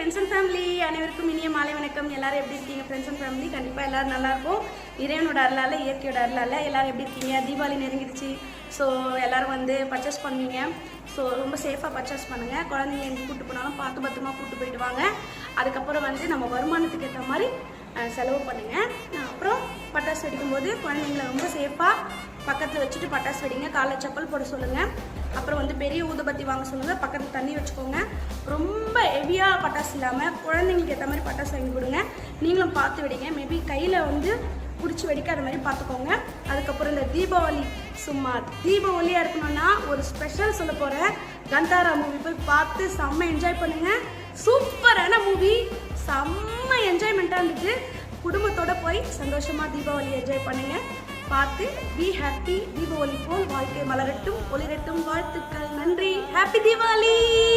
Friends and family அனைவருக்கும் இனிய மாலை வணக்கம். எல்லாரும் எப்படி இருக்கீங்க? ஃப்ரெண்ட்ஸ் அண்ட் ஃபேமிலி கண்டிப்பாக எல்லாரும் நல்லாயிருக்கும் இறைவனோட அருளால் இயற்கையோட அருளால் எல்லோரும் எப்படி இருக்கீங்க? தீபாவளி நெருங்கிடுச்சு. ஸோ எல்லோரும் வந்து பர்ச்சேஸ் பண்ணுவீங்க ஸோ ரொம்ப சேஃபாக பர்ச்சேஸ் பண்ணுங்கள் குழந்தைங்க எங்கே கூப்பிட்டு போனாலும் பார்த்து பத்திரமா கூப்பிட்டு போயிட்டு வாங்க. அதுக்கப்புறம் வந்து நம்ம வருமானத்துக்கு ஏற்ற மாதிரி செலவு பண்ணுங்கள் அப்புறம் பட்டாசு வெடிக்கும்போது குழந்தைங்கள ரொம்ப சேஃபாக பக்கத்தில் வச்சுட்டு பட்டாசு வெடிங்க. காலைல செப்பல் போட சொல்லுங்கள் அப்புறம் பெரிய ஊதுபத்தி வாங்க சொல்லுங்கள் பக்கத்தில் தண்ணி வச்சுக்கோங்க. ரொம்ப ஹெவியாக பட்டாசு இல்லாமல் குழந்தைங்களுக்கு ஏற்ற மாதிரி பட்டாசு வாங்கி கொடுங்க. நீங்களும் பார்த்து வெடிங்க. மேபி கையில் வந்து பிடிச்சி வெடிக்காத மாதிரி பார்த்துக்கோங்க. அதுக்கப்புறம் இந்த தீபாவளி சும்மா தீபாவளியாக இருக்கணும்னா ஒரு ஸ்பெஷல் சொல்ல போகிறேன் கந்தாரா மூவி போய் பார்த்து செம்ம என்ஜாய் பண்ணுங்கள் சூப்பரான மூவி செம்ம என்ஜாய்மெண்ட்டாக இருந்துச்சு. குடும்பத்தோடு போய் சந்தோஷமாக தீபாவளி என்ஜாய் பண்ணுங்கள் பார்த்து பி ஹாப்பி தீபாவளி போல் வாழ்க்கை மலரட்டும் ஒளிரட்டும் வாழ்த்துக்கள் நன்றி. ஹாப்பி தீபாவளி!